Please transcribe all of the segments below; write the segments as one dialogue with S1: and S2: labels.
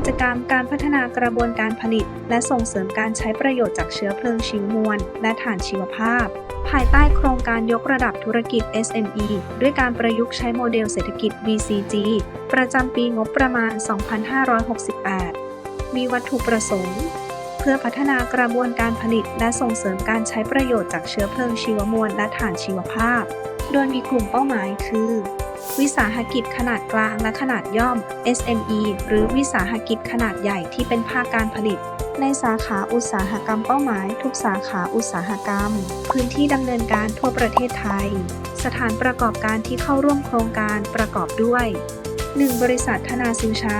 S1: กิจกรรมการพัฒนากระบวนการผลิต และส่งเสริมการใช้ประโยชน์จากเชื้อเพลิงชีวมวล และถ่านชีวภาพ ภายใต้โครงการยกระดับธุรกิจ SME ด้วยการประยุกต์ใช้โมเดลเศรษฐกิจ BCG ประจำปีงบประมาณ 2568 มีวัตถุประสงค์ เพื่อพัฒนากระบวนการผลิต และส่งเสริมการใช้ประโยชน์จากเชื้อเพลิงชีวมวล และถ่านชีวภาพ โดยมีกลุ่มเป้าหมายคือ วิสาหกิจขนาดกลางและขนาดย่อม SME หรือวิสาหกิจขนาดใหญ่ที่เป็นภาคการผลิต ในสาขาอุตสาหกรรมเป้าหมาย ทุกสาขาอุตสาหกรรม พื้นที่ดำเนินการทั่วประเทศไทย สถานประกอบการที่เข้าร่วมโครงการประกอบด้วย 1. บริษัทธนาซิลชา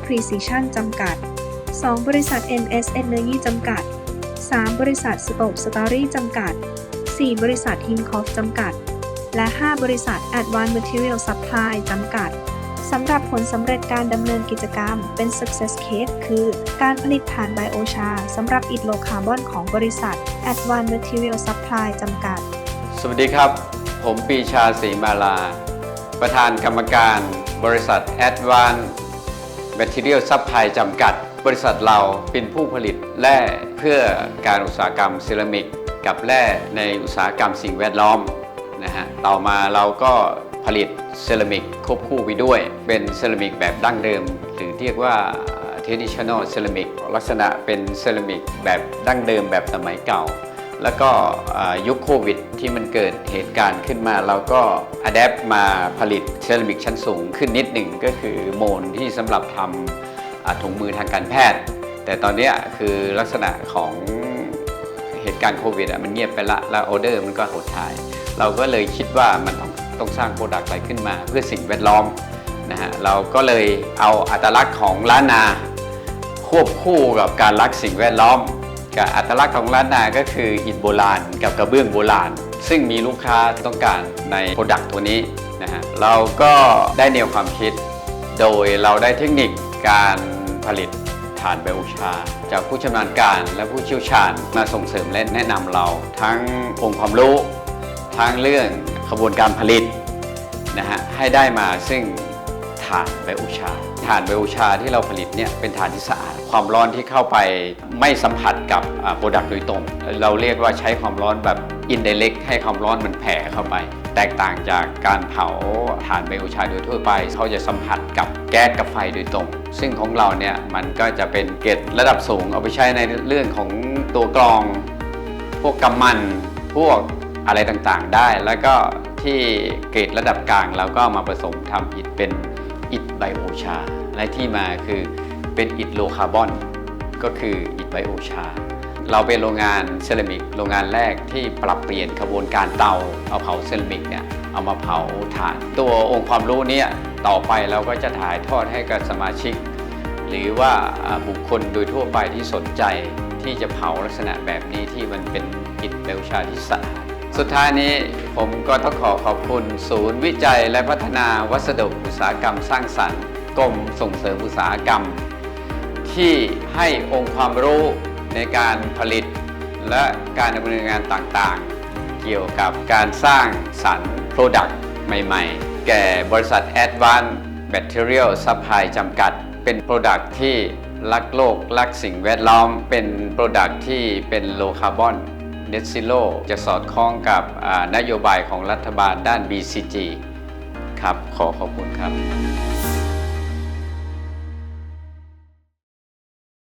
S1: 999 Precision จำกัด 2. บริษัท MS Energy จำกัด 3. บริษัท Scope Story จำกัด 4. บริษัท h i n k o f จำกัด และ 5 บริษัท Advanced Material Supply จำกัดสำหรับผลสำเร็จการดำเนินกิจกรรมเป็น Success Case คือ การผลิตถ่านไบโอชาสำหรับอิฐโลคาร์บอนของบริษัท Advanced Material Supply จำกัด
S2: สวัสดีครับ ผมปีชาศรีมาลา ประธานกรรมการบริษัท Advanced Material Supply จำกัด บริษัทเราเป็นผู้ผลิตแร่เพื่อการอุตสาหกรรมเซรามิก กับแร่ในอุตสาหกรรมสิ่งแวดล้อม นะฮะต่อมาเราก็ผลิตเซรามิกควบคู่ไปด้วย เป็นเซรามิกแบบดั้งเดิม หรือเรียกว่า traditional ceramic ลักษณะเป็นเซรามิกแบบดั้งเดิมแบบสมัยเก่า แล้วก็ยุคโควิดที่มันเกิดเหตุการณ์ขึ้นมา เราก็อัดแอปมาผลิตเซรามิกชั้นสูงขึ้นนิดหนึ่งก็คือโมนที่สำหรับทำถุงมือทางการแพทย์ แต่ตอนนี้คือลักษณะของเหตุการณ์โควิดมันเงียบไปละแล้วออเดอร์มันก็หดหาย เราก็เลยคิดว่ามันต้องต้องสร้างโปรดักต์อะไรขึ้นมา เพื่อสิ่งแวดล้อมนะฮะเราก็เลยเอาอัตลักษณ์ของล้านนา ควบคู่กับการรักสิ่งแวดล้อม กับอัตลักษณ์ของล้านนาก็คืออิฐโบราณ กับกระเบื้องโบราณ ซึ่งมีลูกค้าต้องการในโปรดักต์ตัวนี้นะฮะเราก็ได้แนวความคิด โดยเราได้เทคนิคการผลิตถ่านไบโอชา จากผู้ชำนาญการและผู้เชี่ยวชาญมาส่งเสริมและแนะนำเรา ทั้งองค์ความรู้ ทั้งเรื่องขบวนการผลิตนะฮะให้ได้มาซึ่งถ่านไบโอชาถ่านไบโอชาที่เราผลิตเนี่ยเป็นถ่านที่สะอาด ความร้อนที่เข้าไปไม่สัมผัสกับโปรดักต์โดยตรง เราเรียกว่าใช้ความร้อนแบบอินเดเล็กให้ความร้อนมันแผ่เข้าไป แตกต่างจากการเผาถ่านไบโอชาโดยทั่วไป เขาจะสัมผัสกับแก๊สกับไฟโดยตรง ซึ่งของเราเนี่ยมันก็จะเป็นเกรดระดับสูงเอาไปใช้ในเรื่องของตัวกรอง พวกกำมันพวก อะไรต่างๆได้ แล้วก็ที่เกรดระดับกลางเราก็มาผสมทำอิฐเป็นอิฐไบโอชา และที่มาคือเป็นอิฐโลคาร์บอน ก็คืออิฐไบโอชา เราเป็นโรงงานเซรามิกโรงงานแรกที่ปรับเปลี่ยนกระบวนการเตาเอาเผาเซรามิกเนี่ยเอามาเผาถ่าน ตัวองค์ความรู้เนี้ต่อไปเราก็จะถ่ายทอดให้กับสมาชิก หรือว่าอ่าบุคคลโดยทั่วไปที่สนใจที่จะเผาลักษณะแบบนี้ที่มันเป็นอิฐเบลชาที่สะอาด สุดท้ายนี้ผมก็ต้องขอขอบคุณ ศูนย์วิจัยและพัฒนาวัสดุอุตสาหกรรมสร้างสรรค์กรมส่งเสริมอุตสาหกรรม ที่ให้องค์ความรู้ในการผลิต และการดำเนินงานต่างๆ เกี่ยวกับการสร้างสรรค์ Product ใหม่ๆ แก่บริษัท Advanced Material Supply จำกัด เป็น Product ที่รักโลก รักสิ่งแวดล้อม เป็น Product ที่เป็นโลคาบอน Low Carbon Net Zero จะสอดคล้องกับนโยบายของรัฐบาลด้าน BCG ครับ ขอขอบคุณครับ